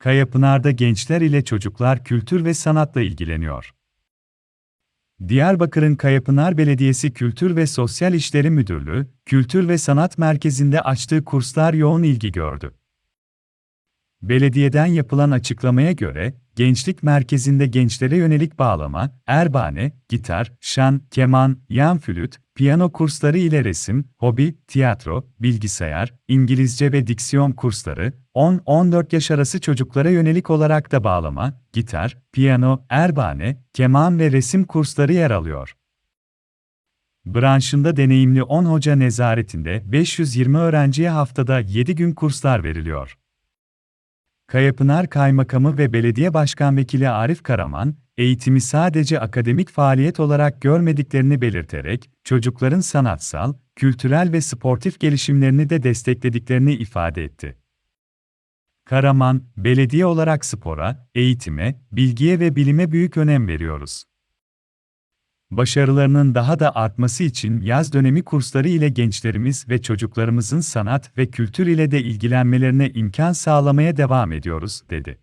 Kayapınar'da gençler ile çocuklar kültür ve sanatla ilgileniyor. Diyarbakır'ın Kayapınar Belediyesi Kültür ve Sosyal İşleri Müdürlüğü, Kültür ve Sanat Merkezi'nde açtığı kurslar yoğun ilgi gördü. Belediyeden yapılan açıklamaya göre, Gençlik Merkezi'nde gençlere yönelik bağlama, erbane, gitar, şan, keman, yan flüt, piyano kursları ile resim, hobi, tiyatro, bilgisayar, İngilizce ve diksiyon kursları, 10-14 yaş arası çocuklara yönelik olarak da bağlama, gitar, piyano, erbane, keman ve resim kursları yer alıyor. Branşında deneyimli 10 hoca nezaretinde 520 öğrenciye haftada 7 gün kurslar veriliyor. Kayapınar Kaymakamı ve Belediye Başkan Vekili Arif Karaman, eğitimi sadece akademik faaliyet olarak görmediklerini belirterek, çocukların sanatsal, kültürel ve sportif gelişimlerini de desteklediklerini ifade etti. Karaman, belediye olarak spora, eğitime, bilgiye ve bilime büyük önem veriyoruz. Başarılarının daha da artması için yaz dönemi kursları ile gençlerimiz ve çocuklarımızın sanat ve kültür ile de ilgilenmelerine imkan sağlamaya devam ediyoruz, dedi.